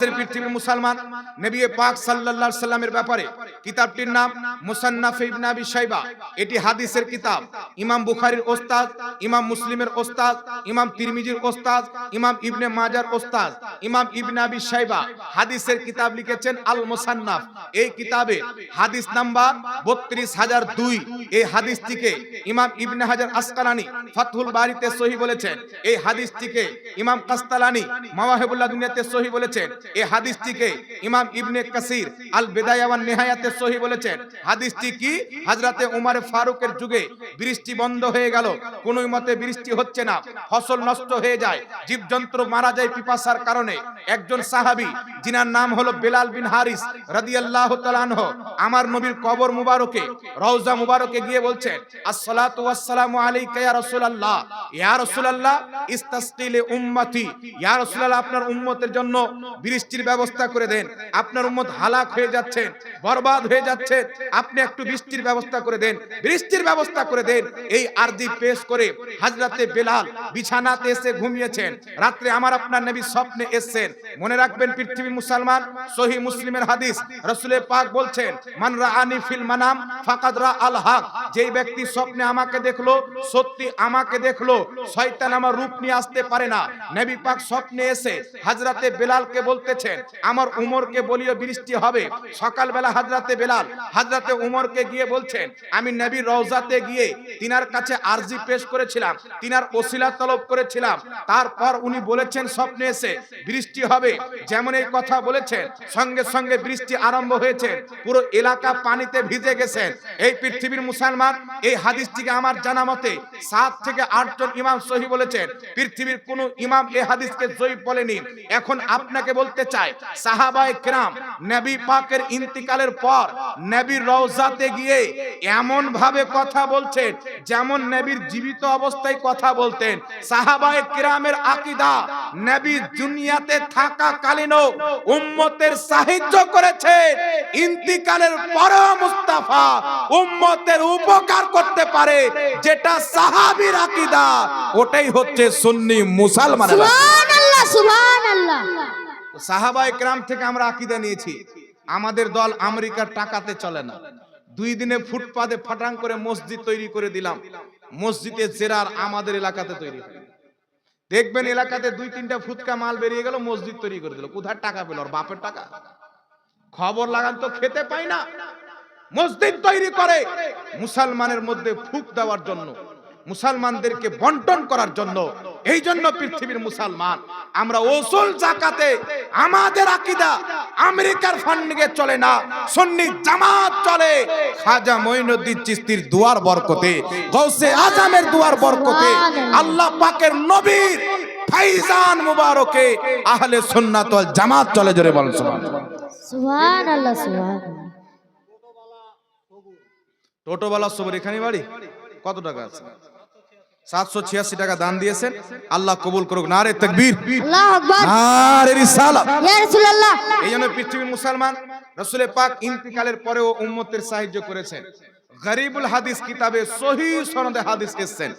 ser পৃথিবীর মুসলমান, নবী পাক সাল্লাল্লাহু সাল্লামের ব্যাপারে। কিতাবটির নাম মুসান্নাফ ইবনে আবি শাইবা। এটি হাদিসের কিতাব। ইমাম বুখারীর ওস্তাদ, ইমাম মুসলিমের ওস্তাদ, ইমাম তিরমিজির ওস্তাদ, ইমাম ইবনে মাজার ওস্তাদ, ইমাম ইবনে আবি শাইবা হাদিসের কিতাব লিখেছেন আল মুসান্নাফ এই কিতাবে হাদিস নাম্বার 32002 এই হাদিসটিকে ইমাম ইবনে হাজার আসকালানি ফাতহুল বারিতে সহি বলেছেন। এই হাদিসটিকে ইমাম কাস্তালানি মাওয়াহিবুল্লাহ দুনিয়াতে সহি বলেছেন। এই হাদিসটিকে ইমাম ইবনে কাসির আল বিদায়া ওয়ান নিহায়াতে সহি বলেছেন। হাদিসটি কি? হযরতে উমর ফারুকের যুগে বৃষ্টি বন্ধ হয়ে গেল কোন মতে বৃষ্টি হচ্ছে না, ফসল নষ্ট হয়ে যায়, জীবজন্তু মারা যায় পিপাসার কারণে। একজন সাহাবী যিনার নাম হলো বেলাল বিন হারিস রাদিয়াল্লাহু তাআলা আনহু, আমার নবীর কবর মুবারকে, রওজা মুবারকে গিয়ে বলছেন, আসসালাতু ওয়াসসালামু আলাইকা ইয়া রাসূলুল্লাহ। ইয়া রাসূলুল্লাহ ইস্তাসকি লি উম্মতি। ইয়া রাসূলুল্লাহ, আপনার উম্মতের জন্য বৃষ্টির ব্যবস্থা করে দেন। আপনার উম্মত হালাক হয়ে যাচ্ছেন বরবাদ হয়ে যাচ্ছে। আপনি একটু বৃষ্টির ব্যবস্থা করে দেন। বৃষ্টির ব্যবস্থা করে দেন। এই আরজি পেশ করে হযরতে বেলাল বিছানাতে এসে ঘুমিয়েছেন। রাত্রে আমার আপনার নবী স্বপ্নে এসেছেন। মনে রাখবেন পৃথিবীর মুসলমান, সহি মুসলিমের হাদিস। রসুলে পাক বলছেন, মান রাআনি ফিল মানাম ফাকাদ রা আল হক। যেই ব্যক্তি স্বপ্নে আমাকে দেখল, সত্যি আমাকে দেখল, শয়তান আমার রূপ নিয়ে আসতে পারে না। নবী পাক স্বপ্নে এসে হযরতে বেলালকে বলতেছেন আমার উমরকে বলিও বৃষ্টি হবে। সকালবেলা হযরতে বেলাল হযরতে উমরকে গিয়ে বলছেন, আমি নবীর রওজাতে গিয়ে তিনার কাছে আরজি পেশ করেছিলাম, তিনার ওসিলা তলব করেছিলাম। তারপর উনি বলেছেন, স্বপ্নে এসে বৃষ্টি হবে। যেমন এই কথা বলেছেন, সঙ্গে সঙ্গে বৃষ্টি আরম্ভ হয়েছে। পুরো এলাকা পানিতে ভিজে গেছেন। এই পৃথিবীর মুসলমান, এই হাদিসটিকে আমার জানা মতে সাত থেকে আটজন ইমাম সহি বলেছেন, পৃথিবীর কোন ইমাম এই হাদিসকে জয়ী বলেনি। এখন আপনাকে বলতে চাই পর উম্মতের সাহায্য করেছে ইন্তিকালের পরেও মুস্তাফা উম্মতের উপকার করতে পারে, যেটা সাহাবীর আকীদা। ওটাই হচ্ছে সুন্নি মুসলমানের সাহাবায়ে কেরাম থেকে আমরা আকীদা নিয়েছি, আমাদের দল আমেরিকার টাকাতে চলে না। দুই দিনে ফুটপাতে ফাটাং করে মসজিদ তৈরি করে দিলাম। মসজিদে জেরার আমাদের এলাকাতে তৈরি। দেখবেন এলাকাতে দুই তিনটা ফুটকা মাল বেরিয়ে গেল, মসজিদ তৈরি করে দিল। কোথায় টাকা পেল? ওর বাপের টাকা? খবর লাগান তো খেতে পাই না। মসজিদ তৈরি করে মুসলমানের মধ্যে ফুক দেওয়ার জন্য, মুসলমানদেরকে বন্টন করার জন্য। এই জন্য পৃথিবীর মুসলমান। আমরা ওসুল জাকাতে আমাদের আকীদা আমেরিকার ফান্ডিংয়ে চলে না সুন্নি জামাত চলে। খাজা মঈনুদ্দিন চিস্তির দুয়ার বরকতে গৌসে আজমের দুয়ার বরকতে আল্লাহ পাকের নবীর ফাইজান মুবারকে আহলে সুন্নাত ওয়াল জামাত চলে জোরে বলেন সুবহানাল্লাহ। সুবহানাল্লাহ সুবহানাল্লাহ। টোটোওয়ালা সবর এখানে বাড়ি? কত টাকা আছে? সাতশো ছিয়াশি টাকা দান দিয়েছেন। আল্লাহ কবুল করুক। না রে তকবীর এই জন্য পৃথিবীর মুসলমান রসুলে পাক ইন্তিকালের পরেও উম্মতের সাহায্য করেছেন। গরিবুল হাদিস কিতাবে সহি সনদে হাদিস এসেছেন।